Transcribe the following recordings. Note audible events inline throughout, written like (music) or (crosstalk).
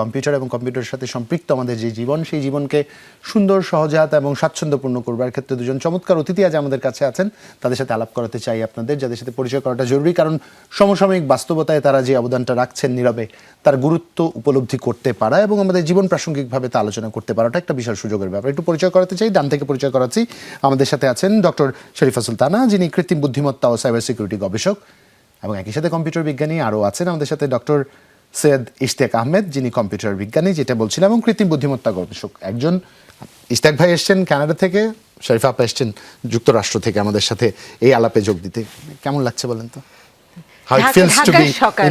Computer এবং কম্পিউটারের সাথে সম্পৃক্ত আমাদের যে জীবন, সেই জীবনকে সুন্দর, সহজাত এবং স্বাচ্ছন্দ্যপূর্ণ করবার ক্ষেত্রে দুজন চমৎকার অতিথি আজ আমাদের কাছে আছেন। তাদের সাথে আলাপ করাতে চাই আপনাদের, যাদের সাথে পরিচয় করাটা জরুরি, কারণ সমসাময়িক বাস্তবতায় তারা যে অবদানটা রাখছেন নীরবে, তার গুরুত্ব উপলব্ধি করতে পারা এবং আমাদের জীবন প্রাসঙ্গিকভাবে তা আলোচনা করতে পারাটা একটা বিশাল সুযোগের ব্যাপার। একটু পরিচয় করাতে চাই, ডান থেকে পরিচয় করাচ্ছি। আমাদের সাথে আছেন ডক্টর শরীফা সুলতানা যিনি কৃত্রিম বুদ্ধিমত্তা ও সাইবার সিকিউরিটি গবেষক এবং একই সাথে কম্পিউটার বিজ্ঞানী আরও আছেন। আমাদের সাথে ডক্টর সৈয়দ ইশতিয়াক আহমেদ যিনি কম্পিউটার বিজ্ঞানী যেটা বলছিলাম এবং কৃত্রিম বুদ্ধিমত্তা গবেষক। একজন ইশতিয়াক ভাই এসছেন কানাডা থেকে শরীফা আপা এসছেন যুক্তরাষ্ট্র থেকে আমাদের সাথে এই আলাপে যোগ দিতে। কেমন লাগছে বলেন তো?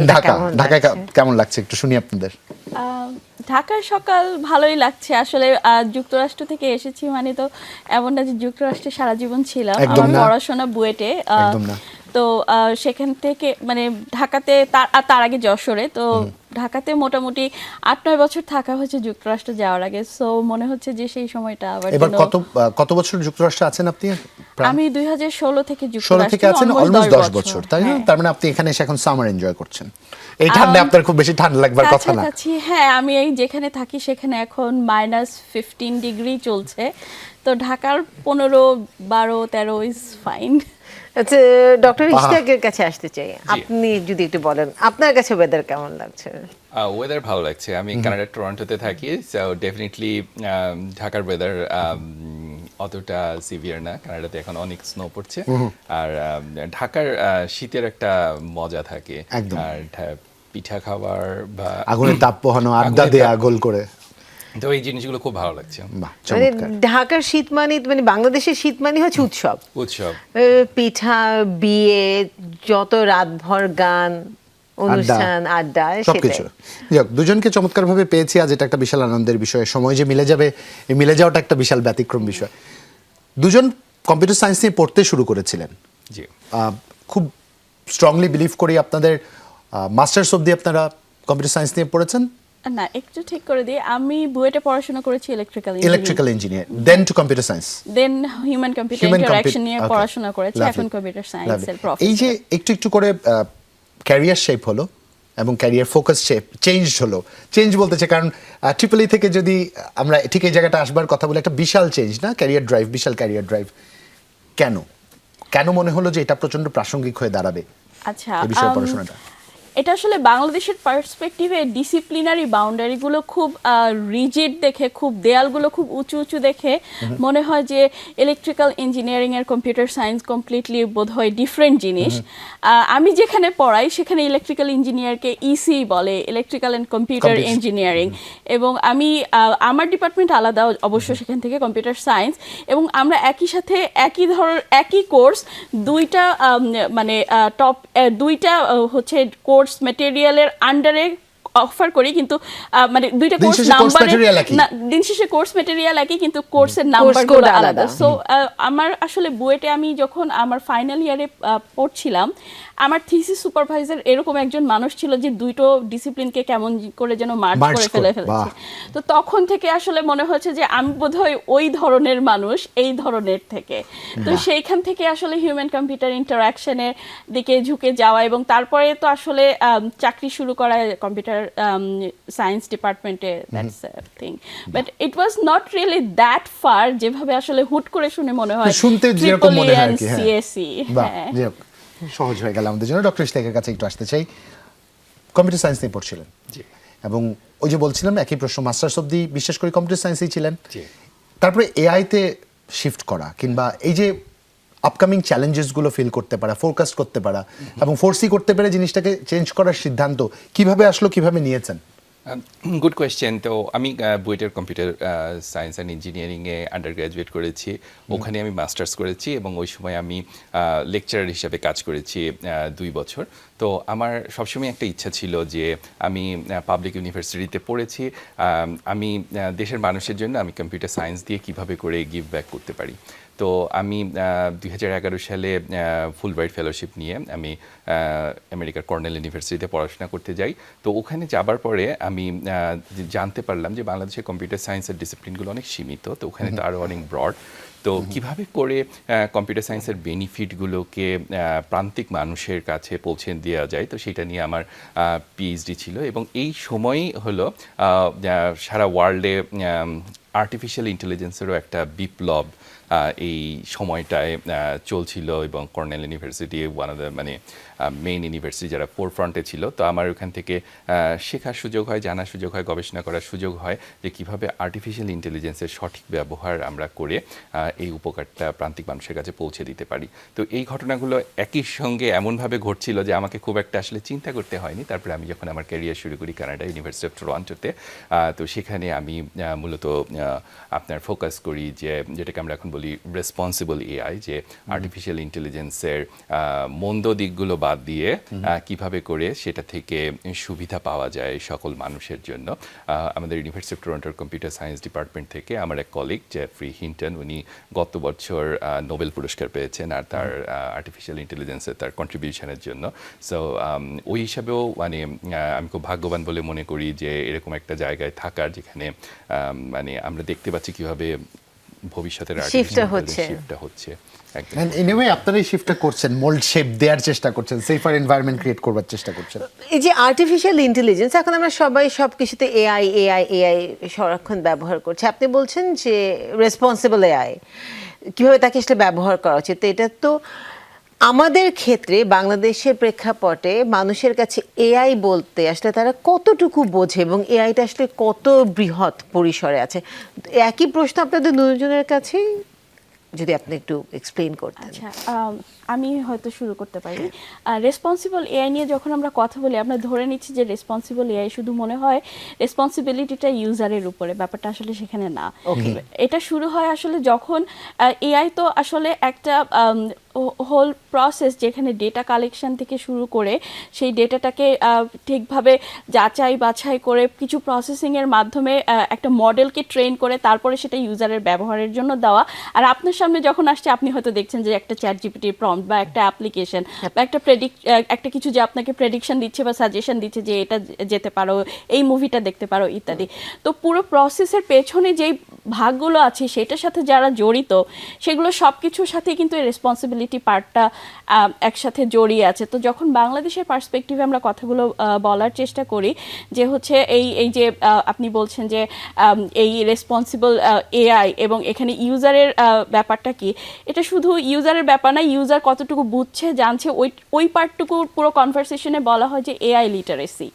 ঢাকা- ঢাকার কেমন লাগছে? একটু শুনি আপনাদের। সকাল ভালোই লাগছে। আসলে যুক্তরাষ্ট্র থেকে এসেছি মানে তো এমন না যে যুক্তরাষ্ট্রে সারা জীবন ছিলাম। আমার পড়াশোনা বুয়েটে। একদম না। তো সেখান থেকে মানে ঢাকাতে তার তার আগে যশোরে তো ঢাকাতে মোটামুটি আট নয় বছর থাকা হয়েছে যুক্তরাষ্ট্র যাওয়ার আগে। সো মনে হচ্ছে যে সেই সময়টা আবার এবার কত কত বছর যুক্তরাষ্ট্রে আছেন আপনি? আমি দুই হাজার ষোলো থেকে ষোলো যুক্তরাষ্ট্রে থেকে আছেন অলমোস্ট দশ বছর তাই না? হ্যাঁ। তার মানে আপনি এখানে এসে এখন সামার এনজয় করছেন। এই ঠান্ডায় আপনার খুব বেশি ঠান্ডা লাগবার কথা না। হ্যাঁ আমি এই যেখানে থাকি সেখানে এখন মাইনাস ফিফটিন ডিগ্রি চলছে। তো ঢাকার পনেরো বারো তেরো ইজ ফাইন আচ্ছা ডক্টর ইশতিয়াকের কাছে আসতে চাই। আপনি যদি একটু বলেন আপনার কাছে ওয়েদার কেমন লাগছে? ওয়েদার ভালো লাগছে। আমি কানাডার টরন্টোতে থাকি সো ডেফিনেটলি ঢাকার ওয়েদার অতটা সিভিয়ার না। কানাডাতে এখন অনেক স্নো পড়ছে। আর ঢাকার আহ, শীতের একটা মজা থাকে। আর পিঠা খাবার বা আগুনের তাপ পোহানো আড্ডা দেয়া গোল করে। তো এই জিনিসগুলো খুব ভালো লাগছে। মানে ঢাকার শীত মানে মানে বাংলাদেশের শীত মানে হচ্ছে উৎসব। উৎসব। পিঠা বিয়ে যত রাতভর গান অনুষ্ঠান আড্ডা সবকিছু। যাক দুজনকে চমৎকার ভাবে পেয়েছি আজ এটা একটা বিশাল আনন্দের বিষয়। সময় যে মিলে যাবে এই মিলে যাওয়াটা একটা বিশাল ব্যতিক্রম বিষয়। দুজন কম্পিউটার সায়েন্স নিয়ে পড়তে শুরু করেছিলেন। জি। আহ, খুব স্ট্রংলি বিলিভ করি আপনাদের মাস্টার্স অবধি আপনারা কম্পিউটার সায়েন্স নিয়ে পড়েছেন। না একটু ঠিক করে দিই। আমি বুয়েটে পড়াশোনা করেছি electrical electrical engineer then to computer science then human computer compu- নিয়ে পড়াশোনা করেছি এখন কম্পিউটার সায়েন্সের প্রফেসর এই যে একটু একটু করে ক্যারিয়ার শেপ হলো এবং ক্যারিয়ার ফোকাস শেপ চেঞ্জ হলো। চেঞ্জ বলতেছে কারণ ট্রিপলি থেকে যদি আমরা ঠিক এই জায়গাটা আসবার কথা বলে একটা বিশাল চেঞ্জ না? ক্যারিয়ার ড্রাইভ বিশাল ক্যারিয়ার ড্রাইভ কেন? কেন মনে হলো যে এটা প্রচণ্ড প্রাসঙ্গিক হয়ে দাঁড়াবে আচ্ছা এই বিষয়ে পড়াশোনাটা? এটা আসলে বাংলাদেশের পার্সপেক্টিভে ডিসিপ্লিনারি বাউন্ডারিগুলো খুব রিজিড দেখে খুব দেয়ালগুলো খুব উঁচু উঁচু দেখে মনে হয় যে ইলেকট্রিক্যাল ইঞ্জিনিয়ারিং এর কম্পিউটার সায়েন্স কমপ্লিটলি বোধ হয় ডিফারেন্ট জিনিস। আমি যেখানে পড়াই সেখানে ইলেকট্রিক্যাল ইঞ্জিনিয়ারকে ইসি বলে ইলেকট্রিক্যাল অ্যান্ড কম্পিউটার ইঞ্জিনিয়ারিং এবং আমি আমার ডিপার্টমেন্ট আলাদা অবশ্য সেখান থেকে কম্পিউটার সায়েন্স এবং আমরা একই সাথে একই ধর একই কোর্স দুইটা মানে টপ দুইটা হচ্ছে কোর্স মেটেরিয়ালের আন্ডারে অফার করি কিন্তু আহ, মানে দুইটা কোর্স নাম্বার দিন শেষে কোর্স ম্যাটেরিয়াল একই কিন্তু কোর্সের নাম্বারগুলো আলাদা। সো আমার আসলে বুয়েটে আমি যখন আমার ফাইনাল ইয়ারে পড়ছিলাম আমার থিসিস সুপারভাইজার এরকম একজন মানুষ ছিল যে দুটো ডিসিপ্লিনকে কেমন করে যেন মার্চ করে ফেলে ফেলেছে। তো তখন থেকে আসলে মনে হচ্ছে যে আমি বোধহয় ওই ধরনের মানুষ এই ধরনের থেকে। তো সেইখান থেকে আসলে হিউম্যান কম্পিউটার ইন্টারাকশনের দিকে ঝুঁকে যাওয়া এবং তারপরে তো আসলে চাকরি শুরু করা কম্পিউটার সায়েন্স ডিপার্টমেন্টে that's thing but it was not really that far যেভাবে আসলে হুট করে শুনে মনে হয় শুনতে যেরকম মনে হয় আর কি হ্যাঁ। সহজ হয়ে গেল আমাদের জন্য। ডক্টর ইশতিয়াকের কাছে একটু আসতে চাই। কম্পিউটার সায়েন্স নিয়ে পড়ছিলেন। এবং ওই যে বলছিলাম একই প্রশ্ন মাস্টার্স অব্দি বিশেষ করে কম্পিউটার সায়েন্সেই ছিলেন। তারপরে এআইতে শিফট করা কিংবা এই যে আপকামিং চ্যালেঞ্জেসগুলো ফিল করতে পারা ফোরকাস্ট করতে পারা এবং ফোর্সি করতে পেরে জিনিসটাকে চেঞ্জ করার সিদ্ধান্ত কীভাবে আসলো কীভাবে নিয়েছেন (clears throat) গুড কোয়েশ্চেন তো আমি আহ, বুয়েটের কম্পিউটার সায়েন্স অ্যান্ড ইঞ্জিনিয়ারিংয়ে আন্ডার গ্র্যাজুয়েট করেছি। ওখানে আমি মাস্টার্স করেছি এবং ওই সময় আমি লেকচারার হিসাবে কাজ করেছি দুই বছর। তো আমার সবসময় একটা ইচ্ছা ছিল যে আমি পাবলিক ইউনিভার্সিটিতে পড়েছি। আমি দেশের মানুষের জন্য আমি কম্পিউটার সায়েন্স দিয়ে কীভাবে করে গিভ ব্যাক করতে পারি। তো আমি দুই হাজার এগারো সালে ফুল ব্রাইট ফেলোশিপ নিয়ে আমি আমেরিকার কর্নেল ইউনিভার্সিটিতে পড়াশোনা করতে যাই। তো ওখানে যাবার পরে আমি জানতে পারলাম যে বাংলাদেশের কম্পিউটার সায়েন্সের ডিসিপ্লিনগুলো অনেক সীমিত তো ওখানে তো আরও অনেক ব্রড তো কীভাবে করে কম্পিউটার সায়েন্সের বেনিফিটগুলোকে প্রান্তিক মানুষের কাছে পৌঁছে দেওয়া যায় তো সেটা নিয়ে আমার পিএইচডি ছিল এবং এই সময়ই হলো সারা ওয়ার্ল্ডে আর্টিফিশিয়াল ইন্টেলিজেন্সেরও একটা বিপ্লব এই সময়টায় চলছিল এবং Cornell university one of the মানে মেইন ইউনিভার্সিটি যারা ফোর ফ্রন্টে ছিল তো আমার ওখান থেকে শেখার সুযোগ হয় জানার সুযোগ হয় গবেষণা করার সুযোগ হয় যে কীভাবে আর্টিফিশিয়াল ইন্টেলিজেন্সের সঠিক ব্যবহার আমরা করে এই উপকারটা প্রান্তিক মানুষের কাছে পৌঁছে দিতে পারি। তো এই ঘটনাগুলো একই সঙ্গে এমনভাবে ঘটছিল যে আমাকে খুব একটা আসলে চিন্তা করতে হয়নি। তারপরে আমি যখন আমার ক্যারিয়ার শুরু করি কানাডা ইউনিভার্সিটি অফ টরন্টোতে তো সেখানে আমি মূলত আপনার ফোকাস করি যে যেটাকে আমরা এখন বলি রেসপন্সিবল এআই যে আর্টিফিশিয়াল ইন্টেলিজেন্সের মন্দ দিকগুলো বাদ দিয়ে কীভাবে করে সেটা থেকে সুবিধা পাওয়া যায় সকল মানুষের জন্য। আমাদের ইউনিভার্সিটি অফ টরন্টোর কম্পিউটার সায়েন্স ডিপার্টমেন্ট থেকে আমার এক কলিগ জেফ্রি হিন্টন উনি গত বছর নোবেল পুরস্কার পেয়েছেন আর তার আর্টিফিশিয়াল ইন্টেলিজেন্সের তার কন্ট্রিবিউশনের জন্য। সো ওই হিসাবেও মানে আমি খুব ভাগ্যবান বলে মনে করি যে এরকম একটা জায়গায় থাকার যেখানে মানে আমরা দেখতে পাচ্ছি কীভাবে ভবিষ্যতের। শিফটটা হচ্ছে। একদম। এনিওয়ে আপনারা এই শিফটটা করছেন মোল্ড শেপ দেওয়ার চেষ্টা করছেন সেফার এনভায়রনমেন্ট ক্রিয়েট করবার চেষ্টা করছেন। এই যে আর্টিফিশিয়াল ইন্টেলিজেন্স এখন আমরা সবাই সব কিছুতে এআই এআই এআই সংরক্ষণ ব্যবহার করছে। আপনি বলছেন যে রেসপন্সিবল এআই কীভাবে তাকে আসলে ব্যবহার করা উচিত? তো এটা তো আমাদের ক্ষেত্রে বাংলাদেশের প্রেক্ষাপটে মানুষের কাছে এআই বলতে আসলে তারা কতটুকু বোঝে এবং এআইটা আসলে কত বৃহৎ পরিসরে আছে? একই প্রশ্ন আপনাদের দুজনের কাছেই যদি আপনি একটু এক্সপ্লেন করতেন। আচ্ছা আম, হয়তো শুরু করতে পারি রেসপন্সিবল এআই নিয়ে যখন আমরা কথা বলি আমরা ধরে নিচ্ছি যে রেসপন্সিবল এআই শুধু মনে হয় রেসপন্সিবিলিটিটা ইউজারের উপরে ব্যাপারটা আসলে সেখানে না। এটা শুরু হয় আসলে যখন এআই তো আসলে একটা হোল প্রসেস যেখানে ডেটা কালেকশন থেকে শুরু করে সেই ডেটাটাকে ঠিকভাবে যাচাই বাছাই করে কিছু প্রসেসিংয়ের মাধ্যমে একটা মডেলকে ট্রেন করে তারপরে সেটা ইউজারের ব্যবহারের জন্য দেওয়া। আর আপনার সামনে যখন আসছে আপনি হয়তো দেখছেন যে একটা চ্যাট জিপিটি প্রম্পট বা একটা অ্যাপ্লিকেশন বা একটা প্রেডিক্ট একটা কিছু যে আপনাকে প্রেডিকশন দিচ্ছে বা সাজেশন দিচ্ছে যে এটা যেতে পারো এই মুভিটা দেখতে পারো ইত্যাদি। তো পুরো প্রসেসের পেছনে যেই ভাগগুলো আছে সেটার সাথে যারা জড়িত সেগুলো সব কিছুর সাথে কিন্তু এই রেসপন্সিবিলিটি পার্টটা একসাথে জড়িয়ে আছে। তো যখন বাংলাদেশের পার্সপেক্টিভে আমরা কথাগুলো বলার চেষ্টা করি যে হচ্ছে এই এই যে আপনি বলছেন যে এই রেসপন্সিবল এআই এবং এখানে ইউজারের ব্যাপারটা কি? এটা শুধু ইউজারের ব্যাপার না ইউজার কতটুকু বুঝছে জানছে ওই ওই পার্টটুকু পুরো কনভারসেশনে বলা হয় যে এআই লিটারেসি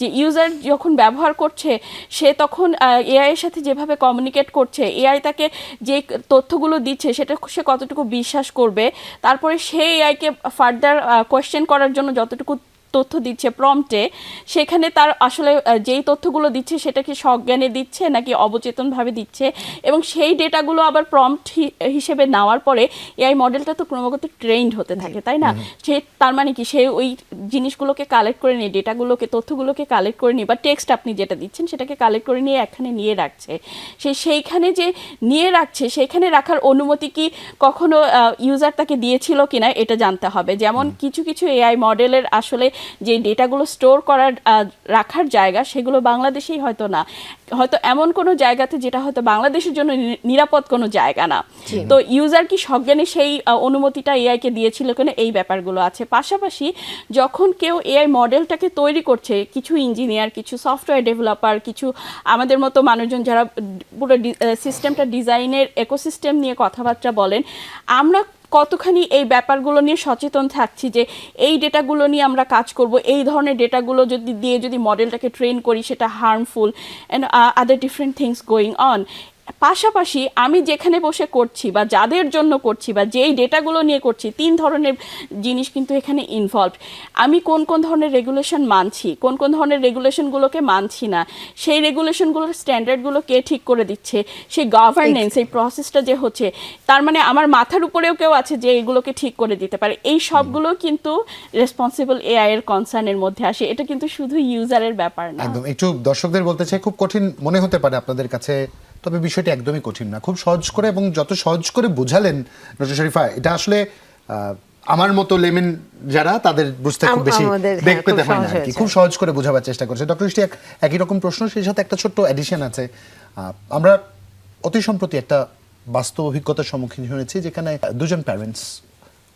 যে ইউজার যখন ব্যবহার করছে সে তখন এআই এর সাথে যেভাবে কমিউনিকেট করছে এআই তাকে যে তথ্যগুলো দিচ্ছে সেটা সে কতটুকু বিশ্বাস করবে তারপরে সে এআইকে ফার্দার কোয়েশ্চেন করার জন্য যতটুকু তথ্য দিচ্ছে প্রম্পটে সেখানে তার আসলে যেই তথ্যগুলো দিচ্ছে সেটা কি সজ্ঞানে দিচ্ছে নাকি অবচেতনভাবে দিচ্ছে এবং সেই ডেটাগুলো আবার প্রম্পট হিসেবে নেওয়ার পরে এআই মডেলটা তো ক্রমাগত ট্রেন্ড হতে থাকে তাই না? সে তার মানে কি সে ওই জিনিসগুলোকে কালেক্ট করে নিয়ে ডেটাগুলোকে তথ্যগুলোকে কালেক্ট করে নিয়ে বা টেক্সট আপনি যেটা দিচ্ছেন সেটাকে কালেক্ট করে নিয়ে এখানে নিয়ে রাখছে। সে সেইখানে যে নিয়ে রাখছে সেখানে রাখার অনুমতি কি কখনো ইউজার তাকে দিয়েছিল কিনা এটা জানতে হবে। যেমন কিছু কিছু এআই মডেলের আসলে যে ডেটাগুলো স্টোর করার রাখার জায়গা সেগুলো বাংলাদেশেই হয়তো না। হয়তো এমন কোনো জায়গাতে যেটা হয়তো বাংলাদেশের জন্য নিরাপদ কোনো জায়গা না। তো ইউজার কি সজ্ঞানে সেই অনুমতিটা এআই কে দিয়েছিল কেন এই ব্যাপারগুলো আছে। পাশাপাশি যখন কেউ এআই মডেলটাকে তৈরি করছে কিছু ইঞ্জিনিয়ার কিছু সফটওয়্যার ডেভেলপার কিছু আমাদের মতো মানুষজন যারা পুরো সিস্টেমটা ডিজাইনের একোসিস্টেম নিয়ে কথাবার্তা বলেন আমরা কতখানি এই ব্যাপারগুলো নিয়ে সচেতন থাকছি যে এই ডেটাগুলো নিয়ে আমরা কাজ করব, এই ধরনের ডেটাগুলো যদি দিয়ে যদি মডেলটাকে ট্রেন করি সেটা harmful and other different things going on পাশাপাশি আমি যেখানে বসে করছি বা যাদের জন্য করছি বা যেই ডেটাগুলো নিয়ে করছি তিন ধরনের জিনিস কিন্তু এখানে ইনভলভ আমি কোন কোন ধরনের রেগুলেশন মানছি কোন কোন ধরনের রেগুলেশনগুলোকে মানছি না সেই রেগুলেশনগুলোর স্ট্যান্ডার্ডগুলো কে ঠিক করে দিচ্ছে সেই গভর্নেন্স এই প্রসেসটা যে হচ্ছে তার মানে আমার মাথার উপরেও কেউ আছে যে এগুলোকে ঠিক করে দিতে পারে। এই সবগুলো কিন্তু রেসপন্সিবল এআই এর কনসার্নের মধ্যে আসে। এটা কিন্তু শুধু ইউজারের ব্যাপার না। একদম। একটু দর্শকদের বলতে চাই খুব কঠিন মনে হতে পারে আপনাদের কাছে তবে বিষয়টি একদমই কঠিন না। খুব সহজ করে এবং যত সহজ করে বোঝালেন ডক্টর শরীফা এটা আসলে আমার মতো লেমেন যারা তাদের বুঝতে খুব বেশি বেগ হ্যাঁ, পেতে হয় না কি খুব সহজ করে বোঝাবার চেষ্টা করছে। ডক্টর ইস্টিয়াক একই রকম প্রশ্ন সেই সাথে একটা ছোট্ট এডিশন আছে। আহ, আমরা অতি সম্প্রতি একটা বাস্তব অভিজ্ঞতার সম্মুখীন হয়েছি যেখানে দুজন প্যারেন্টস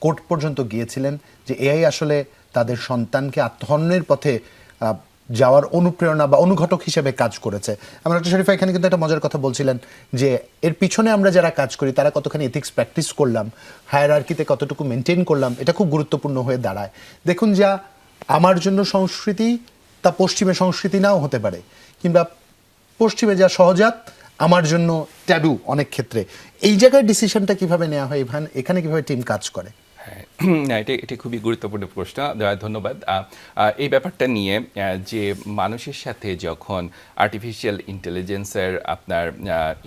কোর্ট পর্যন্ত গিয়েছিলেন যে এআই আসলে তাদের সন্তানকে আত্মহন্যের পথে যাওয়ার অনুপ্রেরণা বা অনুঘটক হিসেবে কাজ করেছে। আমরা ডক্টর শরীফা এখানে কিন্তু একটা মজার কথা বলছিলেন যে, এর পিছনে আমরা যারা কাজ করি, তারা কতখানি এথিক্স প্র্যাকটিস করলাম হায়ারার্কিতে কতটুকু মেনটেন করলাম, এটা খুব গুরুত্বপূর্ণ হয়ে দাঁড়ায়। দেখুন যা, আমার জন্য সংস্কৃতি, তা পশ্চিমে সংস্কৃতি নাও হতে পারে, কিংবা পশ্চিমে যা সহজাত, আমার জন্য ট্যাবু অনেক ক্ষেত্রে। এই জায়গায় ডিসিশনটা কীভাবে নেওয়া হয় এখানে কীভাবে টিম কাজ করে? হ্যাঁ এটা এটা খুবই গুরুত্বপূর্ণ প্রশ্ন। ধন্যবাদ। এই ব্যাপারটা নিয়ে যে মানুষের সাথে যখন আর্টিফিশিয়াল ইন্টেলিজেন্সের আপনার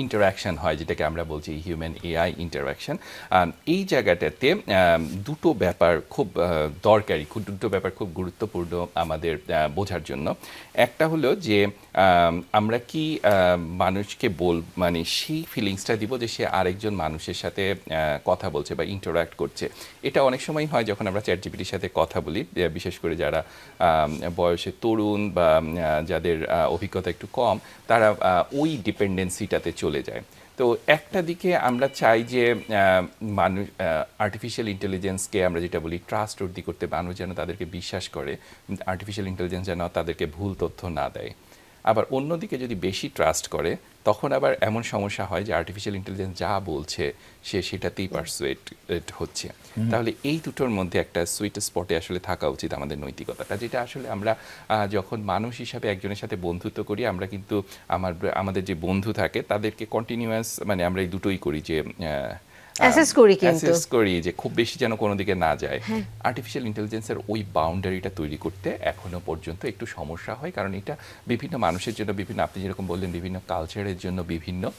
ইন্টারাকশন হয়, যেটাকে আমরা বলছি হিউম্যান এআই ইন্টারাকশন এই জায়গাটাতে দুটো ব্যাপার খুব দরকারি, খুব, দুটো ব্যাপার খুব গুরুত্বপূর্ণ আমাদের বোঝার জন্য। একটা হলো যে আমরা কি মানুষকে বল মানে সেই ফিলিংসটা দিব যে সে আরেকজন মানুষের সাথে কথা বলছে বা ইন্টারাক্ট করছে। এটা অনেক সময় হয় যখন আমরা চ্যাট জিপিটির সাথে কথা বলি বিশেষ করে যারা বয়সে তরুণ বা যাদের অভিজ্ঞতা একটু কম, তারা ওই ডিপেন্ডেন্সিটাতে চলে যায়। তো একটা দিকে আমরা চাই যে মানুষ আর্টিফিশিয়াল ইন্টেলিজেন্সকে আমরা যেটা বলি ট্রাস্ট অর্দি করতে, মানুষ যেন তাদেরকে বিশ্বাস করে আর্টিফিশিয়াল ইন্টেলিজেন্স যেন তাদেরকে ভুল তথ্য না দেয়। আবার অন্যদিকে যদি বেশি ট্রাস্ট করে তখন আবার এমন সমস্যা হয় যে আর্টিফিশিয়াল ইন্টেলিজেন্স যা বলছে সে সেটাতেই পারসুয়েট হচ্ছে। তাহলে এই দুটোর মধ্যে একটা সুইট স্পটে আসলে থাকা উচিত আমাদের নৈতিকতাটা যেটা আসলে আমরা যখন মানুষ হিসাবে একজনের সাথে বন্ধুত্ব করি আমরা কিন্তু আমার আমাদের যে বন্ধু থাকে তাদেরকে কন্টিনিউয়াস মানে আমরা এই দুটোই করি যে Assess করি কিন্তু। assess করি যে খুব বেশি যেন কোনো দিকে না যায়। আর্টিফিশিয়াল ইন্টেলিজেন্সের ওই বাউন্ডারিটা তৈরি করতে এখনও পর্যন্ত একটু সমস্যা হয় কারণ এটা বিভিন্ন মানুষের জন্য বিভিন্ন আপনি যেরকম বললেন বিভিন্ন কালচারের জন্য বিভিন্ন।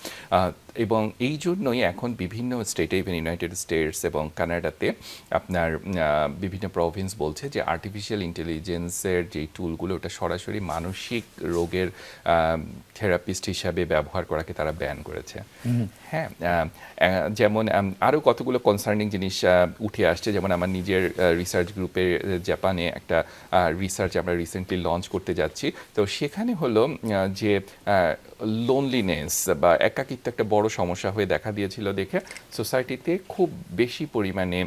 এবং এই জন্যই এখন বিভিন্ন স্টেটে ইভেন ইউনাইটেড স্টেটস এবং কানাডাতে আপনার আহ, বিভিন্ন প্রভিন্স বলছে যে আর্টিফিশিয়াল ইন্টেলিজেন্সের যে টুলগুলো ওটা সরাসরি মানসিক রোগের থেরাপিস্ট হিসাবে ব্যবহার করাকে তারা ব্যান করেছে। হ্যাঁ যেমন আরও কতগুলো কনসার্নিং জিনিস উঠে আসছে। যেমন আমার নিজের রিসার্চ গ্রুপে জাপানে একটা রিসার্চ আমরা রিসেন্টলি লঞ্চ করতে যাচ্ছি। তো সেখানে হলো যে লোনলিনেস বা একাকিত্ব একটা বড় সমস্যা হয়ে দেখা দিয়েছিল দেখে সোসাইটিতে খুব বেশি পরিমাণে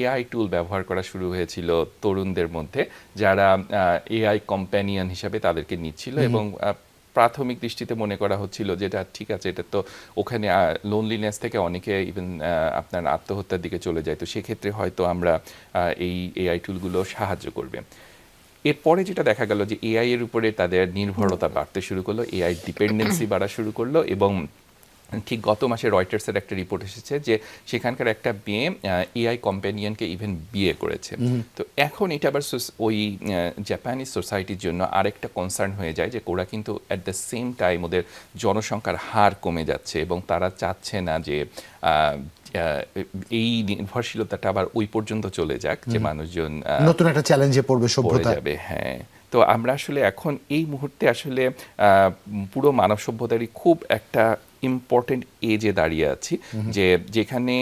এআই টুল ব্যবহার করা শুরু হয়েছিল তরুণদের মধ্যে যারা এআই কম্প্যানিয়ন হিসাবে তাদেরকে নিচ্ছিল এবং প্রাথমিক দৃষ্টিতে মনে করা হচ্ছিল যেটা ঠিক আছে, এটা তো ওখানে লোনলিনেস থেকে অনেকে ইভেন আপনার আত্মহত্যার দিকে চলে যায়। তো সেক্ষেত্রে হয়তো আমরা এই এআই টুলগুলো সাহায্য করবে। এরপরে যেটা দেখা গেল যে এআই এর উপরে তাদের নির্ভরতা বাড়তে শুরু করল এআই ডিপেন্ডেন্সি বাড়া শুরু করল এবং ঠিক গত মাসে রয়টার্সের একটা রিপোর্ট এসেছে যে সেখানকার একটা মেয়ে এআই কম্প্যানিয়নকে ইভেন বিয়ে করেছে। তো এখন এটা আবার ওই জাপানিজ সোসাইটির জন্য আরেকটা কনসার্ন হয়ে যায় যে ওরা কিন্তু অ্যাট দ্য সেম টাইম ওদের জনসংখ্যার হার কমে যাচ্ছে এবং তারা চাচ্ছে না যে এই নির্ভরশীলতাটা আবার ওই পর্যন্ত চলে যাক যে মানুষজন নতুন একটা চ্যালেঞ্জে পড়বে সভ্যতা। যাবে হ্যাঁ। তো আমরা আসলে এখন এই মুহূর্তে আসলে পুরো মানব সভ্যতারই খুব একটা ইম্পর্টেন্ট এজে দাঁড়িয়ে আছি যে যেখানে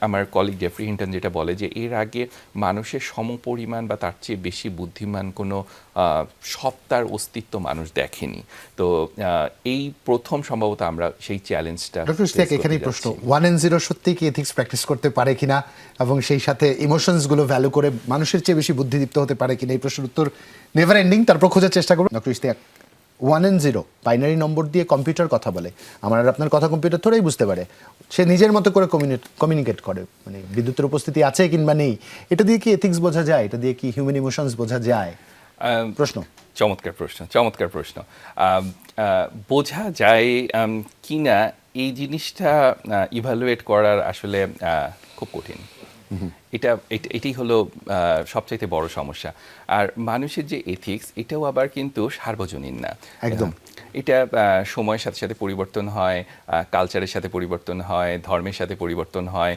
আমার কলিগ জেফরি হিন্টন যেটা বলে যে এর আগে মানুষের সমপরিমাণ বা তার চেয়ে বেশি বুদ্ধিমান কোনো সত্তার অস্তিত্ব মানুষ দেখেনি। তো এই প্রথম সম্ভবত আমরা সেই চ্যালেঞ্জটা এখানেই প্রশ্ন। ওয়ান এন জিরো সত্যি কি এথিক্স প্র্যাকটিস করতে পারে কিনা এবং সেই সাথে ইমোশনসগুলো ভ্যালু করে মানুষের চেয়ে বেশি বুদ্ধিদীপ্ত হতে পারে কিনা এই প্রশ্নের উত্তর নেভার এন্ডিং তারপর খোঁজার চেষ্টা করুন doctor one and zero binary number দিয়ে কম্পিউটার কথা বলে। আমার আর আপনার কথা কম্পিউটার ধরেই বুঝতে পারে। সে নিজের মতো করে কমিউনিকেট করে। মানে বিদ্যুতের উপস্থিতি আছে কিংবা নেই। এটা দিয়ে কি এথিক্স বোঝা যায়? এটা দিয়ে কি হিউম্যান ইমোশনস বোঝা যায়? প্রশ্ন। চমৎকার প্রশ্ন চমৎকার প্রশ্ন। বোঝা যায় আম, কিনা এই জিনিসটা ইভালুয়েট করার আসলে খুব কঠিন। এটা এটা- এটাই হলো সবচাইতে বড় সমস্যা। আর মানুষের যে এথিক্স এটাও আবার কিন্তু সার্বজনীন না। একদম। এটা সময়ের সাথে সাথে পরিবর্তন হয় কালচারের সাথে পরিবর্তন হয় ধর্মের সাথে পরিবর্তন হয়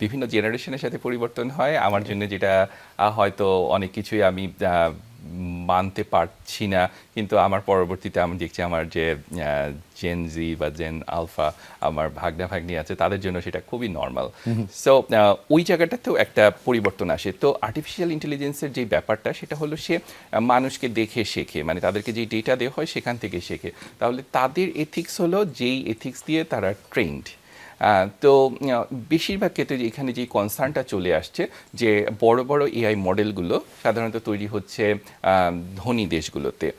বিভিন্ন জেনারেশনের সাথে পরিবর্তন হয়। আমার জন্য যেটা হয়তো অনেক কিছুই আমি মানতে পারছি না। কিন্তু আমার পরবর্তীতে আমি দেখছি আমার যে জেন জি বা জেন আলফা আমার ভাগনা ভাগ্নি আছে তাদের জন্য সেটা খুবই নর্মাল সো ওই জায়গাটাতেও একটা পরিবর্তন আসে। তো আর্টিফিশিয়াল ইন্টেলিজেন্সের যে ব্যাপারটা সেটা হলো সে মানুষকে দেখে শেখে মানে তাদেরকে যে ডেটা দেওয়া হয় সেখান থেকে শেখে। তাহলে তাদের এথিক্স হলো যেই এথিক্স দিয়ে তারা ট্রেন্ড তো বেশিরভাগ ক্ষেত্রে যে এখানে যে কনসার্নটা চলে আসছে যে বড় বড় এআই মডেলগুলো সাধারণত তৈরি হচ্ছে ধনী দেশগুলোতে।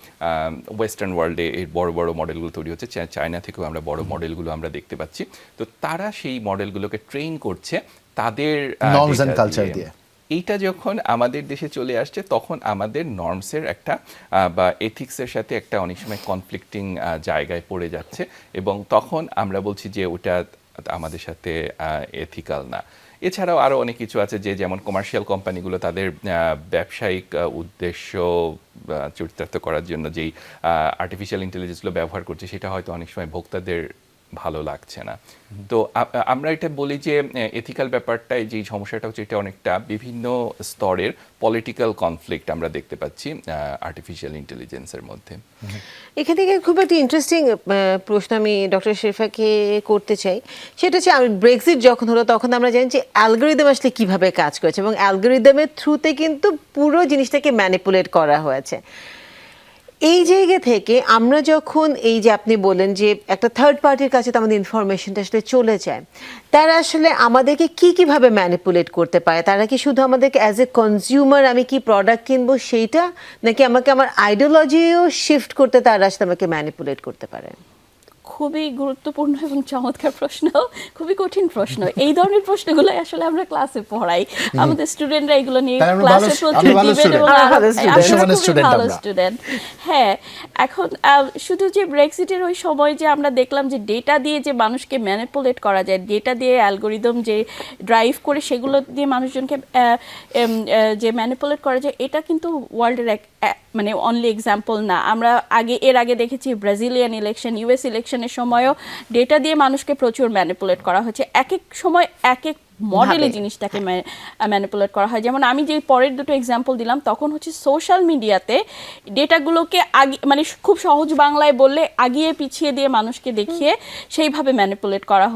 ওয়েস্টার্ন ওয়ার্ল্ডে এর বড় বড় মডেলগুলো তৈরি হচ্ছে চায়না থেকেও আমরা বড় মডেলগুলো আমরা দেখতে পাচ্ছি। তো তারা সেই মডেলগুলোকে ট্রেন করছে তাদের and দিয়ে। এইটা যখন আমাদের দেশে চলে আসছে তখন আমাদের নর্মসের একটা বা এথিক্সের সাথে একটা অনেক সময় কনফ্লিক্টিং জায়গায় পড়ে যাচ্ছে। এবং তখন আমরা বলছি যে ওটা আমাদের সাথে এথিক্যাল না। এছাড়াও আরও অনেক কিছু আছে যে যেমন কমার্শিয়াল কোম্পানিগুলো তাদের ব্যবসায়িক উদ্দেশ্য চরিতার্থ করার জন্য যেই আর্টিফিশিয়াল ইন্টেলিজেন্সগুলো ব্যবহার করছে, সেটা হয়তো অনেক সময় ভোক্তাদের ভালো লাগছে না। তো আমরা এটা বলি যে এথিক্যাল ব্যাপারটাই যে সমস্যাটা হচ্ছে, এটা অনেকটা বিভিন্ন স্তরের পলিটিক্যাল কনফ্লিক্ট আমরা দেখতে পাচ্ছি আর্টিফিশিয়াল ইন্টেলিজেন্সের মধ্যে। এখান থেকে খুব একটা ইন্টারেস্টিং প্রশ্ন আমি ডক্টর শেরফাকে করতে চাই। সেটা হচ্ছে ব্রেক্সিট যখন হলো, তখন আমরা জানি যে অ্যালগোরিদম আসলে কীভাবে কাজ করেছে এবং অ্যালগোরিদমের থ্রুতে কিন্তু পুরো জিনিসটাকে ম্যানিপুলেট করা হয়েছে। এই জায়গা থেকে আমরা যখন এই যে আপনি বলেন যে একটা থার্ড পার্টির কাছে তো আমাদের ইনফরমেশনটা আসলে চলে যায়, তারা আসলে আমাদেরকে কি কীভাবে ম্যানিপুলেট করতে পারে? তারা কি শুধু আমাদেরকে অ্যাজ এ কনজিউমার আমি কি প্রোডাক্ট কিনবো সেইটা? নাকি আমাকে আমার আইডিওলজিও শিফট করতে তারা আসলে আমাকে ম্যানিপুলেট করতে পারে? খুবই গুরুত্বপূর্ণ এবং চমৎকার প্রশ্ন খুবই কঠিন প্রশ্ন। এই ধরনের প্রশ্নগুলো আসলে আমরা ক্লাসে পড়াই। আমাদের স্টুডেন্টরা এগুলো নিয়ে ক্লাসে প্রচুর আমরা ভালো। স্টুডেন্ট হ্যাঁ এখন আহ, শুধু যে ব্রেক্সিটের ওই সময় যে আমরা দেখলাম যে ডেটা দিয়ে যে মানুষকে ম্যানিপুলেট করা যায় ডেটা দিয়ে অ্যালগোরিদম যে ড্রাইভ করে সেগুলো দিয়ে মানুষজনকে আহ, যে ম্যানিপুলেট করা যায় এটা কিন্তু ওয়ার্ল্ডের এক- মানে অনলি এক্সাম্পল না। আমরা আগে, এর আগে দেখেছি ব্রাজিলিয়ান ইলেকশন ইউএস ইলেকশনের সময়ও ডেটা দিয়ে মানুষকে প্রচুর ম্যানিপুলেট করা হচ্ছে। এক এক সময় এক এক মডেলে। জিনিসটাকে ম্যানিপুলেট করা হয়। যেমন আমি যে পরের দুটো এক্সাম্পল দিলাম তখন হচ্ছে সোশ্যাল মিডিয়াতে ডেটাগুলোকে আগে মানে খুব সহজ বাংলায় বললে আগিয়ে পিছিয়ে দিয়ে মানুষকে দেখিয়ে সেইভাবে ম্যানিপুলেট করা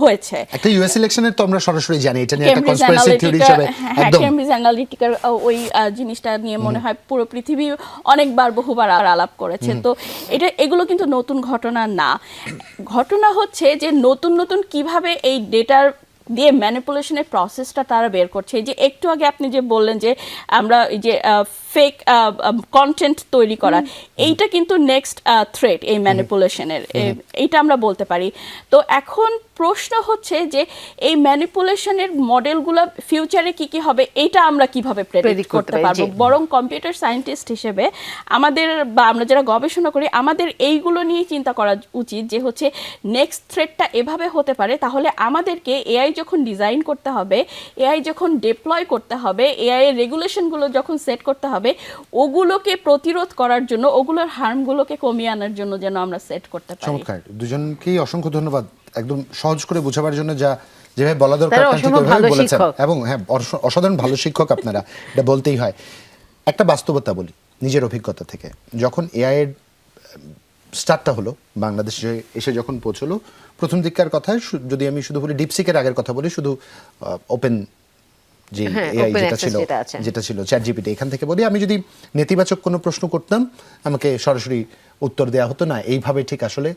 হয়েছে। একটা ইউএস ইলেকশনের তো আমরা সরাসরি জানি এটা নিয়ে একটা কনস্পিরেসি থিওরি হিসেবে হ্যাঁ একদম। কেমব্রিজ অ্যানালিটিকার ওই জিনিসটা নিয়ে মনে হয় পুরো পৃথিবী অনেকবার বহুবার আর আলাপ করেছে। তো এটা এগুলো কিন্তু নতুন ঘটনা না। ঘটনা হচ্ছে যে নতুন নতুন কীভাবে এই ডেটার দিয়ে ম্যানিপুলেশনের প্রসেসটা তারা বের করছে। এই যে একটু আগে আপনি যে বললেন যে আমরা এই যে ফেক কন্টেন্ট তৈরি করা এইটা কিন্তু নেক্সট থ্রেট এই ম্যানিপুলেশনের এইটা আমরা বলতে পারি। তো এখন প্রশ্ন হচ্ছে যে এই ম্যানিপুলেশনের মডেলগুলো ফিউচারে কি কি হবে এটা আমরা কীভাবে প্রেডিক্ট করতে পারব? বরং কম্পিউটার সায়েন্টিস্ট হিসেবে আমাদের বা আমরা যারা গবেষণা করি আমাদের এইগুলো নিয়ে চিন্তা করা উচিত যে হচ্ছে নেক্সট থ্রেটটা এভাবে হতে পারে তাহলে আমাদেরকে এআই যখন ডিজাইন করতে হবে এআই যখন ডিপ্লয় করতে হবে এআই এর রেগুলেশনগুলো যখন সেট করতে হবে ওগুলোকে প্রতিরোধ করার জন্য ওগুলোর হার্মগুলোকে কমিয়ে আনার জন্য যেন আমরা সেট করতে পারি। চমৎকার। দুজনকেই অসংখ্য ধন্যবাদ। একদম সহজ করে বোঝাবার জন্য যা যেভাবে বলা দরকার বলেছেন। এবং হ্যাঁ অসাধারণ ভালো শিক্ষক আপনারা এটা বলতেই হয়। একটা বাস্তবতা বলি নিজের অভিজ্ঞতা থেকে। যখন এআই এর স্টার্টটা হলো বাংলাদেশে এসে যখন পৌঁছলো প্রথম দিককার কথায় শু- যদি আমি শুধু বলি ডিপসিকের আগের কথা বলি শুধু ওপেন যে হ্যাঁ, এআই যেটা ছিল যেটা ছিল চ্যাট জিপিটি এখান থেকে বলি আমি যদি নেতিবাচক কোনো প্রশ্ন করতাম আমাকে সরাসরি উত্তর দেওয়া হতো না এইভাবে ঠিক আসলে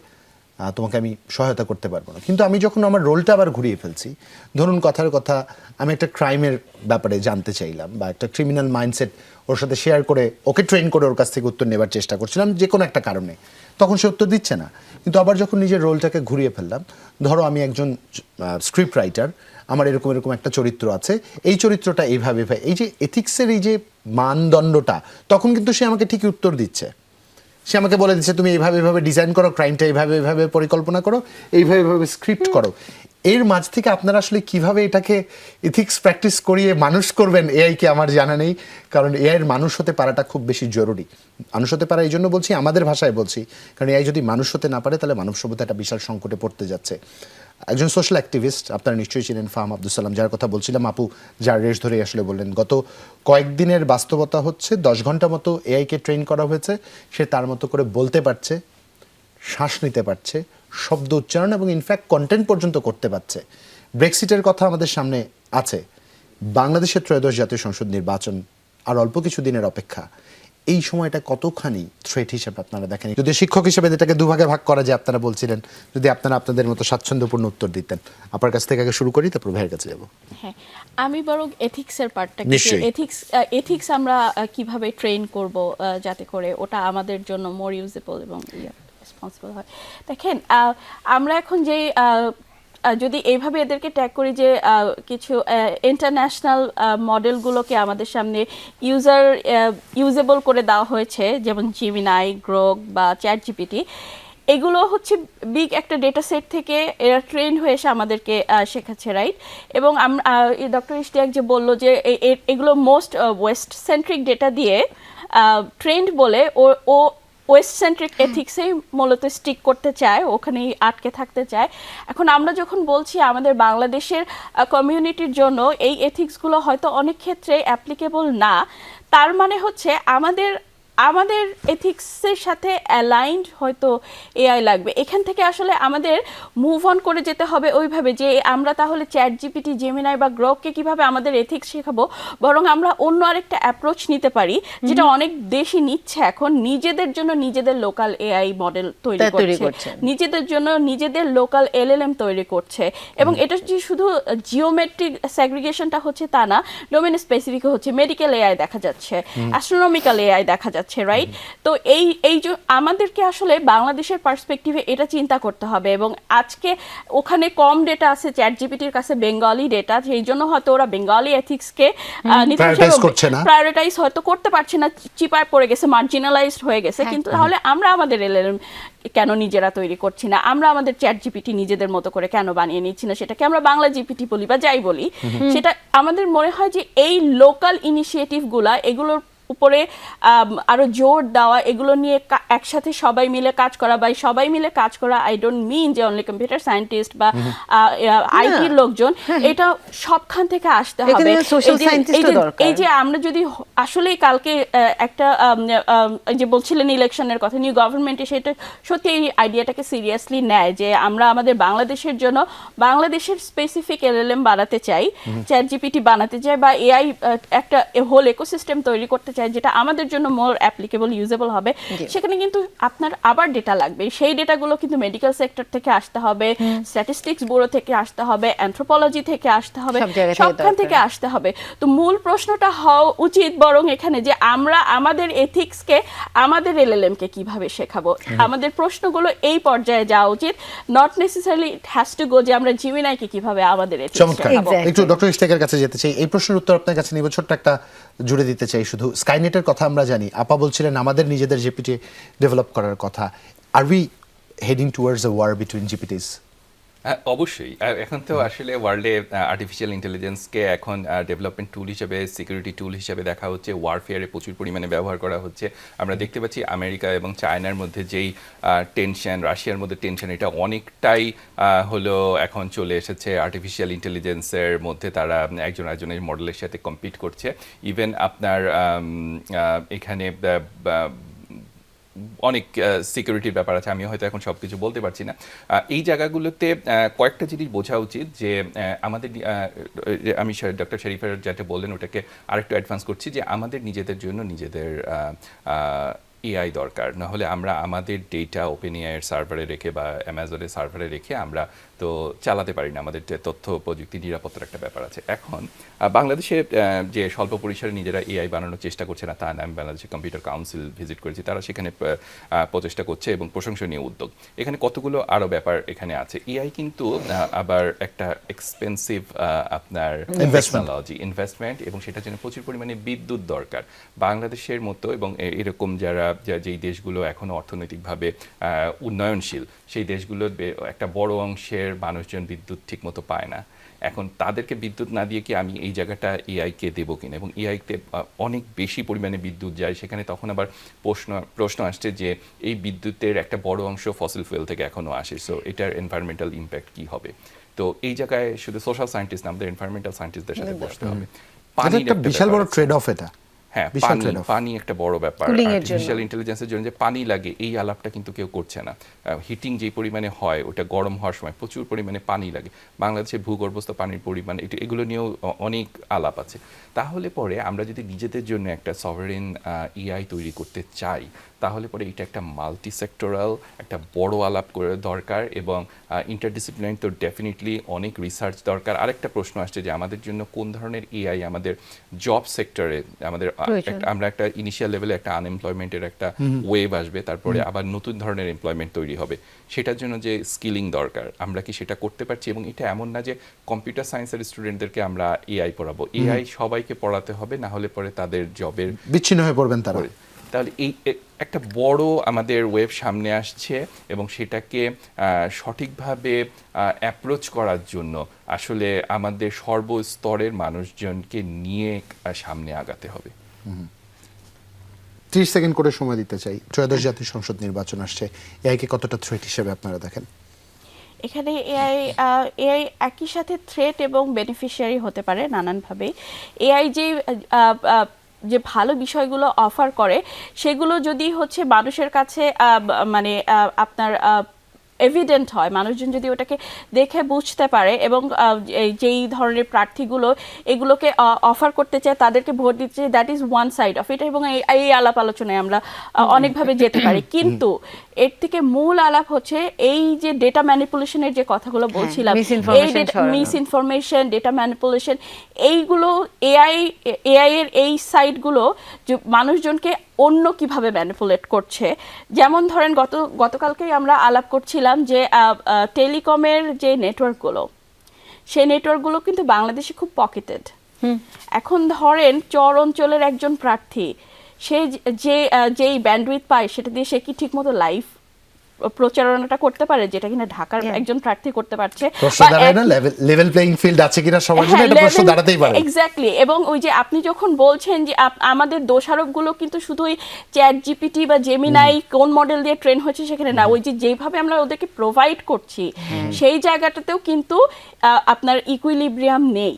তোমাকে আমি সহায়তা করতে পারব না। কিন্তু আমি যখন আমার রোলটা আবার ঘুরিয়ে ফেলছি, ধরুন কথার কথা, আমি একটা ক্রাইমের ব্যাপারে জানতে চাইলাম বা একটা ক্রিমিনাল মাইন্ডসেট ওর সাথে শেয়ার করে, ওকে ট্রেন করে ওর কাছ থেকে উত্তর নেবার চেষ্টা করছিলাম যে কোনো একটা কারণে। তখন সে উত্তর দিচ্ছে না। কিন্তু আবার যখন নিজের রোলটাকে ঘুরিয়ে ফেললাম, ধরো আমি একজন স্ক্রিপ্ট রাইটার আমার এরকম এরকম একটা চরিত্র আছে, এই চরিত্রটা এইভাবে, এই যে এথিক্সের এই যে মানদণ্ডটা, তখন কিন্তু সে আমাকে ঠিকই উত্তর দিচ্ছে। সে আমাকে বলে দিচ্ছে তুমি এইভাবে এইভাবে ডিজাইন করো ক্রাইমটা এইভাবে এইভাবে পরিকল্পনা করো এইভাবে এইভাবে স্ক্রিপ্ট করো। এর মাঝ থেকে আপনারা আসলে কীভাবে এটাকে ইথিক্স প্র্যাকটিস করিয়ে মানুষ করবেন এআই এআইকে আমার জানা নেই কারণ এআইয়ের মানুষ হতে পারাটা খুব বেশি জরুরি। মানুষ হতে পারা এই জন্য বলছি আমাদের ভাষায় বলছি কারণ এআই যদি মানুষ হতে না পারে তাহলে মানব সভ্যতা একটা বিশাল সংকটে পড়তে যাচ্ছে। একজন সোশ্যাল অ্যাক্টিভিস্ট আপনারা নিশ্চয়ই ছিলেন ফাহাম আব্দুল সালাম, যার কথা বলছিলাম, আপু যার রেশ ধরে আসলে বললেন, গত কয়েকদিনের বাস্তবতা হচ্ছে দশ ঘণ্টা মতো এআইকে ট্রেন করা হয়েছে, সে তার মতো করে বলতে পারছে, শ্বাস নিতে পারছে, শব্দ উচ্চারণ এবং ইনফ্যাক্ট কন্টেন্ট পর্যন্ত করতে পারছে। ব্রেক্সিটের কথা আমাদের সামনে আছে। বাংলাদেশের ত্রয়োদশ জাতীয় সংসদ নির্বাচন আর অল্প কিছু দিনের অপেক্ষা। এই সময়টা কতখানি থ্রেট হিসেবে আপনারা দেখেন? যদি শিক্ষক হিসেবে এটাকে দুভাগে ভাগ করা যায় আপনারা বলছিলেন যদি আপনারা আপনাদের মতো স্বাচ্ছন্দ্যপূর্ণ উত্তর দিতেন। আপনার কাছ থেকে আগে শুরু করি তারপর ভাইয়ের কাছে যাব। হ্যাঁ আমি বরং এথিক্সের পার্টটা। এথিক্স এথিক্স আমরা কীভাবে ট্রেন করব যাতে করে ওটা আমাদের জন্য মোর ইউজেবল এবং রেসপন্সিবল হয়। দেখেন আমরা এখন যে যদি এইভাবে এদেরকে ট্যাগ করি যে কিছু ইন্টারন্যাশনাল মডেলগুলোকে আমাদের সামনে ইউজার ইউজেবল করে দেওয়া হয়েছে, যেমন জিমিনাই গ্রোক বা চ্যাট জিপিটি এগুলো হচ্ছে বিগ একটা ডেটা সেট থেকে এরা ট্রেন হয়ে এসে আমাদেরকে শেখাচ্ছে রাইট এবং ডক্টর ইশতিয়াক যে বলল যে এগুলো মোস্ট ওয়েস্ট সেন্ট্রিক ডেটা দিয়ে ট্রেন্ড বলে ও ও ওয়েস্ট সেন্ট্রিক এথিক্সেই মূলত স্টিক করতে চায়, ওখানেই আটকে থাকতে চায়। এখন আমরা যখন বলছি আমাদের বাংলাদেশের কমিউনিটির জন্য এই এথিক্সগুলো হয়তো অনেক ক্ষেত্রে অ্যাপ্লিকেবল না, তার মানে হচ্ছে আমাদের আমাদের এথিক্সের সাথে অ্যালাইন্ড হয়তো এআই লাগবে। এখান থেকে আসলে আমাদের মুভ অন করে যেতে হবে ওইভাবে যে আমরা তাহলে চ্যাট জিপিটি জেমিনাই বা গ্রককে কীভাবে আমাদের এথিক্স শেখাবো বরং আমরা অন্য আরেকটা অ্যাপ্রোচ নিতে পারি যেটা অনেক দেশই নিচ্ছে এখন। নিজেদের জন্য নিজেদের লোকাল এআই মডেল তৈরি করছে। নিজেদের জন্য নিজেদের লোকাল এলএলএম তৈরি করছে। এবং এটা যে শুধু জিওমেট্রিক স্যাগ্রিগেশনটা হচ্ছে তা না ডোমেন স্পেসিফিক হচ্ছে মেডিকেল এআই দেখা যাচ্ছে অ্যাস্ট্রোনমিক্যাল এআই দেখা যাচ্ছে। রাইট তো এই এই যে আমাদেরকে আসলে বাংলাদেশের পার্সপেক্টিভে এটা চিন্তা করতে হবে এবং আজকে ওখানে কম ডেটা আছে চ্যাট জিপিটির কাছে বেঙ্গলি ডেটা সেই জন্য হয়তো ওরা বেঙ্গলি এথিক্সকে। প্রায়োরিটাইজ হয়তো করতে পারছে না চিপায় পড়ে গেছে মার্জিনালাইজড হয়ে গেছে কিন্তু তাহলে আমরা আমাদের এলএলএম কেন নিজেরা তৈরি করছি না? আমরা আমাদের চ্যাট জিপিটি নিজেদের মতো করে কেন বানিয়ে নিচ্ছি না? সেটাকে আমরা বাংলা জিপিটি বলি বা যাই বলি সেটা আমাদের মনে হয় যে এই লোকাল ইনিশিয়েটিভগুলা এগুলোর উপরে আরও জোর দেওয়া এগুলো নিয়ে একসাথে সবাই মিলে কাজ করা বা সবাই মিলে কাজ করা আই ডোন্ট মিন যে অনলি কম্পিউটার সায়েন্টিস্ট বা আইটির লোকজন এটা সবখান থেকে আসতে হবে। এই যে- আমরা যদি আসলেই কালকে একটা যে বলছিলেন ইলেকশনের কথা নিউ গভর্নমেন্টে সেটা সত্যি এই আইডিয়াটাকে সিরিয়াসলি নেয় যে আমরা আমাদের বাংলাদেশের জন্য বাংলাদেশের স্পেসিফিক এলএলএম বানাতে চাই চ্যাট জিপিটি বানাতে চাই বা এআই একটা হোল ইকোসিস্টেম তৈরি করতে চাই যেটা আমাদের জন্য মোর অ্যাপ্লিকেবল ইউজেবল হবে সেখানে কিন্তু আপনার আবার ডেটা লাগবে। সেই ডেটাগুলো কিন্তু মেডিকেল সেক্টর থেকে আসতে হবে স্ট্যাটিস্টিক্স ব্যুরো থেকে আসতে হবে অ্যান্থ্রোপোলজি থেকে আসতে হবে সবখান থেকে আসতে হবে। তো মূল প্রশ্নটা হওয়া উচিত বরং এখানে যে আমরা আমাদের এথিক্সকে আমাদের এলএলএম কে কীভাবে শেখাবো? আমাদের প্রশ্নগুলো এই পর্যায়ে যাওয়া উচিত। Not necessarily has to go যে আমরা জিমিনাইকে কীভাবে আমাদের চমৎকার। শেখাবো। একটু ডক্টর ইস্টেকের কাছে যেতে চাই। এই প্রশ্নের উত্তর আপনার কাছে নিব। ছোট্ট একটা জুড়ে দিতে চাই শুধু। স্কাইনেটের কথা আমরা জানি। আপা বলছিলেন, আমাদের নিজেদের জিপিটি ডেভেলপ করার কথা। আর we heading towards a war between GPTs অবশ্যই। এখন তো আসলে ওয়ার্ল্ডে আর্টিফিশিয়াল ইন্টেলিজেন্সকে এখন ডেভেলপমেন্ট টুল হিসেবে সিকিউরিটি টুল হিসেবে দেখা হচ্ছে। ওয়ারফেয়ারে প্রচুর পরিমাণে ব্যবহার করা হচ্ছে। আমরা দেখতে পাচ্ছি আমেরিকা এবং চায়নার মধ্যে যেই টেনশন রাশিয়ার মধ্যে টেনশন এটা অনেকটাই হলো এখন চলে এসেছে। আর্টিফিশিয়াল ইন্টেলিজেন্সের মধ্যে তারা একজন একজনের মডেলের সাথে কম্পিট করছে। ইভেন আপনার এখানে অনেক সিকিউরিটির ব্যাপার আছে আমি হয়তো এখন সবকিছু বলতে পারছি না। এই জায়গাগুলোতে কয়েকটা জিনিস বোঝা উচিত যে আমাদের আমি ডক্টর শরীফের যেটা বললেন, ওটাকে আরেকটু অ্যাডভান্স করছি যে, আমাদের নিজেদের জন্য নিজেদের এআই দরকার। নাহলে আমরা আমাদের ডেটা ওপেন এআইয়ের সার্ভারে রেখে বা অ্যামাজনের সার্ভারে রেখে আমরা তো চালাতে পারি না। আমাদের যে তথ্য প্রযুক্তি নিরাপত্তার একটা ব্যাপার আছে। এখন বাংলাদেশে যে স্বল্প পরিসরে নিজেরা এআই বানানোর চেষ্টা করছে না তা না। আমি বাংলাদেশের কম্পিউটার কাউন্সিল ভিজিট করেছি। তারা সেখানে প্রচেষ্টা করছে এবং প্রশংসনীয় উদ্যোগ। এখানে কতগুলো আরও ব্যাপার এখানে আছে। এআই কিন্তু আবার একটা এক্সপেন্সিভ আপনার টেকনোলজি ইনভেস্টমেন্ট এবং সেটার জন্য প্রচুর পরিমাণে বিদ্যুৎ দরকার। বাংলাদেশের মতো এবং এরকম যারা যেই দেশগুলো এখনও অর্থনৈতিকভাবে উন্নয়নশীল সেই দেশগুলোর একটা বড় অংশের মানুষজন বিদ্যুৎ ঠিকমতো পায় না। এখন তাদেরকে বিদ্যুৎ না দিয়ে কি আমি এই জায়গাটা এআইকে দেবো কিনা? এবং এআইতে অনেক বেশি পরিমাণে বিদ্যুৎ যায় সেখানে তখন আবার প্রশ্ন প্রশ্ন আসছে যে এই বিদ্যুতের একটা বড় অংশ ফসিল ফুয়েল থেকে এখনও আসে সো এটার এনভায়রনমেন্টাল ইম্প্যাক্ট কি হবে? তো এই জায়গায় শুধু সোশ্যাল সায়েন্টিস্ট না আমাদের এনভায়রনমেন্টাল সায়েন্টিস্টদের সাথে বসতে হবে। এটা পানির একটা বিশাল বড় ট্রেড অফ এটা। হ্যাঁ পানি পানি একটা বড় ব্যাপার। Cooling এর জন্য। আর্টিফিশিয়াল ইন্টেলিজেন্সের জন্য যে পানি লাগে এই আলাপটা কিন্তু কেউ করছে না। হিটিং যে পরিমাণে হয় ওটা গরম হওয়ার সময় প্রচুর পরিমাণে পানি লাগে। বাংলাদেশের ভূগর্ভস্থ পানির পরিমাণ এটা এগুলো নিয়েও অনেক আলাপ আছে। তাহলে পরে আমরা যদি নিজেদের জন্য একটা সভারেন ইআই তৈরি করতে চাই তাহলে পরে এটা একটা মাল্টি সেক্টরাল একটা বড় আলাপ করে দরকার এবং ইন্টারডিসিপ্লিনারি তো ডেফিনেটলি অনেক রিসার্চ দরকার। আরেকটা প্রশ্ন আসছে যে আমাদের জন্য কোন ধরনের এআই আমাদের জব সেক্টরে আমাদের আমরা একটা ইনিশিয়াল লেভেলে একটা আনএমপ্লয়মেন্টের একটা ওয়েভ আসবে তারপরে আবার নতুন ধরনের এমপ্লয়মেন্ট তৈরি হবে। সেটার জন্য যে স্কিলিং দরকার আমরা কি সেটা করতে পারছি? এবং এটা এমন না যে কম্পিউটার সায়েন্সের স্টুডেন্টদেরকে আমরা এআই পড়াবো। এআই সবাইকে পড়াতে হবে না হলে পরে তাদের জবের বিচ্ছিন্ন হয়ে পড়বেন তারা। তাহলে এই একটা বড় আমাদের ওয়েব সামনে আসছে এবং সেটাকে সঠিকভাবে অ্যাপ্রোচ করার জন্য আসলে আমাদের সর্বস্তরের মানুষজনকে নিয়ে সামনে আগাতে হবে। ত্রিশ সেকেন্ড করে সময় দিতে চাই। ত্রয়োদশ জাতীয় সংসদ নির্বাচন আসছে। এআইকে কতটা থ্রেট হিসেবে আপনারা দেখেন? এখানে এআই এআই একই সাথে থ্রেট এবং বেনিফিশিয়ারি হতে পারে নানানভাবে এআই যে যে ভালো বিষয়গুলো অফার করে সেগুলো যদি হচ্ছে মানুষের কাছে মানে আপনার এভিডেন্ট হয়। মানুষজন যদি ওটাকে দেখে বুঝতে পারে এবং যেই ধরনের প্রার্থীগুলো এগুলোকে অফার করতে চায় তাদেরকে ভোট দিচ্ছে that is one side of এটা এবং এই আলাপ আলোচনায় আমরা অনেকভাবে যেতে পারি। (coughs) কিন্তু এর থেকে মূল আলাপ হচ্ছে এই যে ডেটা ম্যানিপুলেশনের যে কথাগুলো বলছিলাম এই মিস ইনফরমেশন ডেটা ম্যানিপুলেশন এইগুলো এআই এআই এর এই সাইটগুলো যে মানুষজনকে অন্য কীভাবে ম্যানিপুলেট করছে? যেমন ধরেন গত গতকালকেই আমরা আলাপ করছিলাম যে টেলিকমের যে নেটওয়ার্কগুলো সেই নেটওয়ার্কগুলো কিন্তু বাংলাদেশে খুব পকেটেড এখন ধরেন চর অঞ্চলের একজন প্রার্থী সে যে- যেই ব্যান্ডউইথ পায় সেটা দিয়ে সে কি ঠিকমতো লাইভ প্রচারণাটা করতে পারে যেটা কিনা ঢাকার একজন প্রার্থী করতে পারছে। প্রশ্ন দাঁড়ায় না লেভেল লেভেল প্লেইং ফিল্ড আছে কিনা সবার জন্য হ্যাঁ, এটা প্রশ্ন দাঁড়াতেই পারে। exactly এবং ওই যে আপনি যখন বলছেন যে আপ- আমাদের দোষারোপগুলো কিন্তু শুধুই চ্যাট জিপিটি বা জেমিনাই কোন মডেল দিয়ে ট্রেন হচ্ছে সেখানে না ওই যে যেভাবে আমরা ওদেরকে প্রোভাইড করছি সেই জায়গাটাতেও কিন্তু আহ, আপনার ইকুইলিব্রিয়াম নেই।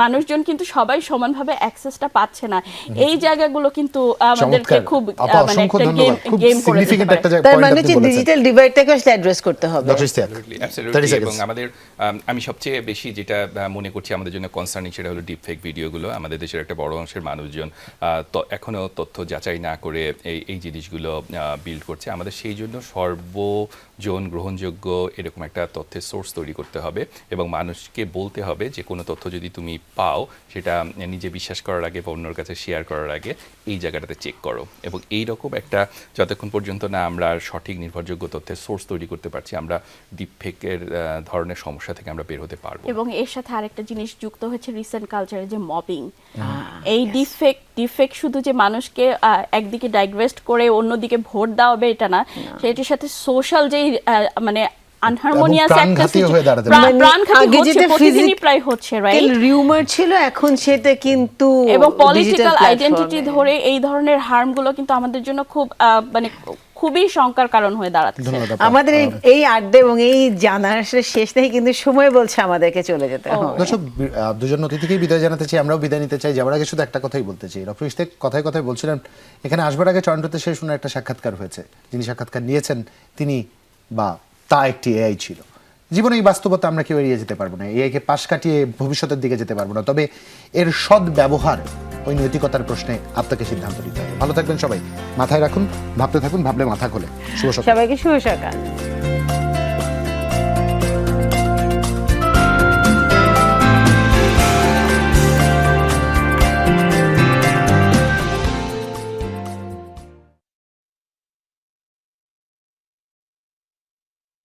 মানুষজন কিন্তু সবাই সমানভাবে অ্যাক্সেসটা পাচ্ছে না। এই জায়গাগুলো কিন্তু আমাদেরকে খুব আহ, মানে একটা গেম গেম করে দিতে সিগনিফিকেন্ট পারে। একটা জায়গা তার মানে যে ডিজিটাল ডিভাইডটাকে আসলে অ্যাড্রেস করতে হবে। Doctor Ishtiaq Absolutely, 30 absolutely. seconds. এবং আমাদের আমি সবচেয়ে বেশি যেটা মনে করছি আমাদের জন্য কনসার্নিং সেটা হলো ডিপ ফেক ভিডিওগুলো আমাদের দেশের একটা বড় অংশের মানুষজন এখনও তথ্য যাচাই না করে এই এই জিনিসগুলো বিল্ড করছে। আমাদের সেই জন্য সর্বজন গ্রহণযোগ্য এরকম একটা তথ্যের সোর্স তৈরি করতে হবে এবং মানুষকে বলতে হবে যে কোনো তথ্য যদি তুমি পাও সেটা নিজে বিশ্বাস করার আগে বা অন্যর কাছে শেয়ার করার আগে এই জায়গাটাতে চেক করো। এবং এই রকম একটা যতক্ষণ পর্যন্ত না আমরা সঠিক নির্ভরযোগ্য তথ্যের সোর্স তৈরি করতে পারছি আমরা ডিপফেকের ধরনের সমস্যা থেকে আমরা বের হতে পারব। এবং এর সাথে আরেকটা জিনিস যুক্ত হচ্ছে রিসেন্ট কালচারে যে মবিং এই ডিফেক্ট ডিফেক্ট শুধু যে মানুষকে একদিকে ডাইগ্রেস্ট করে অন্যদিকে ভোট দেওয়া হবে এটা না সেটির সাথে সোশ্যাল যেই মানে আনহারমোনিয়াস একটা প্রায় হচ্ছে রাইট রিউমার ছিল এখন সেটা কিন্তু এবং পলিটিক্যাল আইডেন্টিটি ধরে এই ধরনের হার্মগুলো কিন্তু আমাদের জন্য খুব মানে খুবই শঙ্কার কারণ হয়ে দাঁড়াচ্ছে। আমাদের এই আড্ডা এবং এই জানার আসলে শেষ নেই কিন্তু সময় বলছে আমাদেরকে চলে যেতে দর্শক দুজন অতিথিকেই বিদায় জানাতে চাই আমরাও বিদায় নিতে চাই। যাওয়ার আগে শুধু একটা কথাই বলতে চাই। ডক্টর ইস্তেক কথায় কথায় বলছিলেন এখানে আসবার আগে টরন্টোতে শেষ শুনে একটা সাক্ষাৎকার হয়েছে। যিনি সাক্ষাৎকার নিয়েছেন তিনি বা তা একটি এআই ছিল। জীবনে এই বাস্তবতা আমরা কেউ এড়িয়ে যেতে পারব না। এআইকে পাশ কাটিয়ে ভবিষ্যতের দিকে যেতে পারব না। তবে এর সৎ ব্যবহার ওই নৈতিকতার প্রশ্নে আপনাকে সিদ্ধান্ত নিতে হবে। ভালো থাকবেন সবাই। মাথায় রাখুন, ভাবতে থাকুন, ভাবলে মাথা খোলে শুভ সকাল। সবাইকে শুভ সকাল।